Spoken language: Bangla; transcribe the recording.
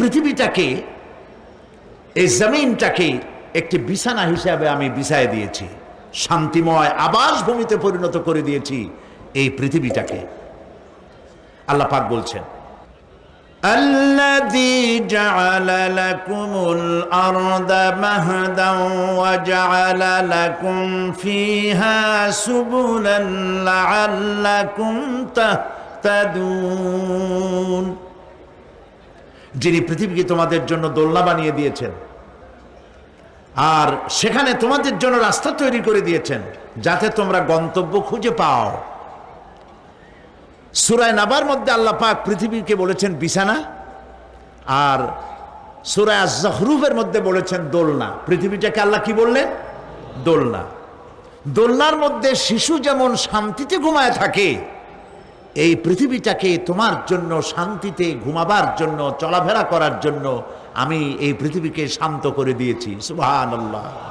পৃথিবীটাকে এই জমিনটাকে একটি বিছানা হিসাবে আমি বিছায় দিয়েছি শান্তিময় আবাস ভূমিতে পরিণত করে দিয়েছি এই পৃথিবীটাকে আল্লাহ পাক বলছেন الذي جعل لكم الأرض مهدا وجعل لكم فيها سبلا لعلكم تهتدون যিনি পৃথিবীকে তোমাদের জন্য দোলনা বানিয়ে দিয়েছেন। আর সেখানে তোমাদের জন্য রাস্তা তৈরি করে দিয়েছেন, যাতে তোমরা গন্তব্য খুঁজে পাও। সুরায় নাবার মধ্যে আল্লাহ পাক পৃথিবীকে বলেছেন বিছানা, আর সুরায় জহরুফের মধ্যে বলেছেন দোলনা। পৃথিবীটাকে আল্লাহ কি বললেন? দোলনা। দোলনার মধ্যে শিশু যেমন শান্তিতে ঘুমায় থাকে এই পৃথিবীটাকে তোমার জন্য শান্তিতে ঘুমাবার জন্য, চলাফেরা করার জন্য আমি এই পৃথিবীকে শান্ত করে দিয়েছি। সুবহানাল্লাহ।